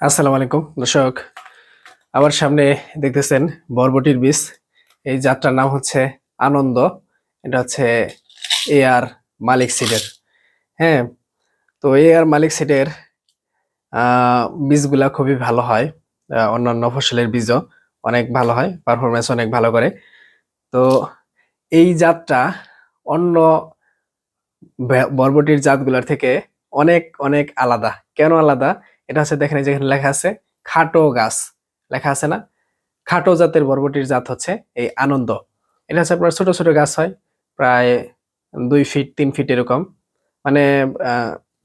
আসসালামু আলাইকুম দর্শক। আমার সামনে দেখতেছেন বরবটির বীজ। এই যাত্রার নাম হচ্ছে আনন্দ এটা হচ্ছে এ আর মালিক সিডের। হ্যাঁ তো এ আর মালিক আহ, বীজগুলা খুবই ভালো হয়। অন্যান্য ফসলের বীজও অনেক ভালো হয় পারফরমেন্স অনেক ভালো করে। তো এই জাতটা অন্য বরবটির জাতগুলোর থেকে অনেক অনেক আলাদা। কেন আলাদা? এটা হচ্ছে দেখেন যেখানে লেখা আছে, খাটো গাছ। লেখা আছে না? খাটো জাতের বরবটির জাত হচ্ছে এই আনন্দ। এটা হচ্ছে আপনার ছোট ছোট গাছ হয়, প্রায় দুই ফিট, তিন ফিট এরকম। মানে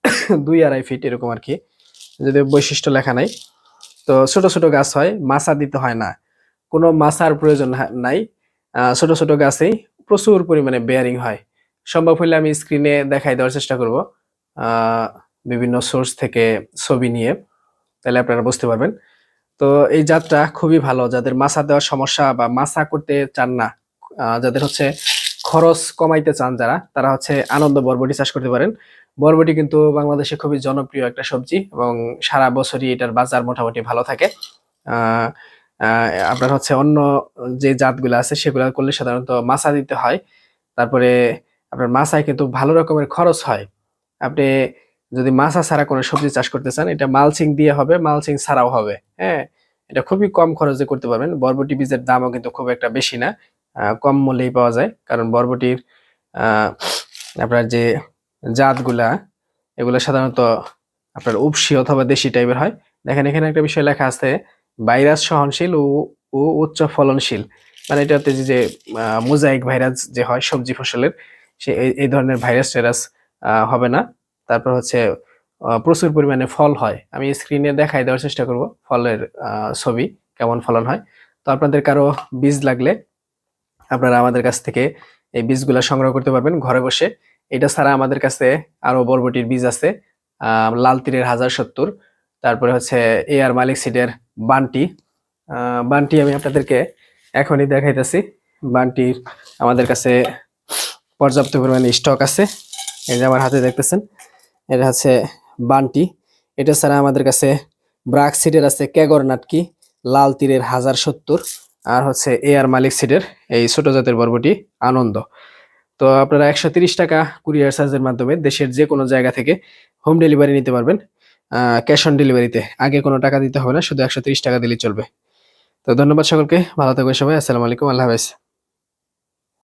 দুই আড়াই ফিট এরকম আর কি। যদি বৈশিষ্ট্য লেখা নাই। তো ছোট ছোট গাছ হয়, মাছা দিতে হয় না। কোনো মাছার প্রয়োজন নাই। ছোট ছোট গাছেই প্রচুর পরিমাণে বেয়ারিং হয়। সম্ভব হলে আমি স্ক্রিনে দেখাই দেওয়ার চেষ্টা করব। বিভিন্ন সোর্স থেকে ছবি নিয়ে, তাহলে আপনারা বুঝতে পারবেন। তো এই জাতটা খুবই ভালো, যাদের মাছা দেওয়ার সমস্যা বা মাছা করতে চান না যাদের হচ্ছে খরচ কমাইতে চান যারা, তারা হচ্ছে আনন্দ বরবটি চাষ করতে পারেন। বরবটি কিন্তু বাংলাদেশে খুবই জনপ্রিয় একটা সবজি এবং সারা বছরই এটার বাজার মোটামুটি ভালো থাকে। আপনার হচ্ছে অন্য যে জাতগুলো আছে, সেগুলো করলে সাধারণত মাছা দিতে হয়। তারপরে আপনার মাছায় কিন্তু ভালো রকমের খরচ হয়। আপনি যদি মাছা ছাড়া কোনো সবজি চাষ করতে চান, এটা মালচিং দিয়ে হবে, মালচিং ছাড়াও হবে। হ্যাঁ এটা খুবই কম খরচে করতে পারবেন। বরবটি বীজের দামও কিন্তু খুব একটা বেশি না কম মূল্যেই পাওয়া যায়। কারণ বরবটির আপনার যে জাতগুলা, এগুলো সাধারণত আপনার উপসি অথবা দেশি টাইপের হয়। দেখেন, এখানে একটা বিষয় লেখা আছে, ভাইরাস সহনশীল ও ও উচ্চ ফলনশীল। মানে এটাতে যে- মোজাইক ভাইরাস যে হয় সবজি ফসলের, সে এই- ধরনের ভাইরাস টাইরাস হবে না। তারপর হচ্ছে প্রচুর পরিমাণে ফল হয়। আমি স্ক্রিনে দেখাই দেওয়ার চেষ্টা করব ফলের ছবি, কেমন ফলন হয়। তো আপনাদের কারও বীজ লাগলে আপনারা আমাদের কাছ থেকে এই বীজগুলো সংগ্রহ করতে পারবেন ঘরে বসে। এটা ছাড়া আমাদের কাছে আরও বরবটির বীজ আছে লাল তীরের হাজার সত্তর। তারপরে হচ্ছে এ আর মালিক সিডের বানটি। বানটি আমি আপনাদেরকে এখনই দেখাইতেছি। বানটির আমাদের কাছে পর্যাপ্ত পরিমাণে স্টক আছে। এই যে আমার হাতে দেখতেছেন। এটা হচ্ছে বান্টি। এটা ছাড়া আমাদের কাছে ব্রাক সিডের আছে ক্যাগর নাটকি, লাল তীরের হাজার সত্তর, আর হচ্ছে এ আর মালিক সিডের এই ছোট জাতের বরবটি আনন্দ। তো আপনারা একশো টাকা কুরিয়ার চার্জের মাধ্যমে দেশের যে কোনো জায়গা থেকে হোম ডেলিভারি নিতে পারবেন। ক্যাশ অন ডেলিভারিতে। আগে কোনো টাকা দিতে হবে না, শুধু একশো টাকা দিলেই চলবে। তো ধন্যবাদ সকলকে। ভালো থাকবে সবাই। আসসালামু আলাইকুম। আল্লাহ হাফেজ।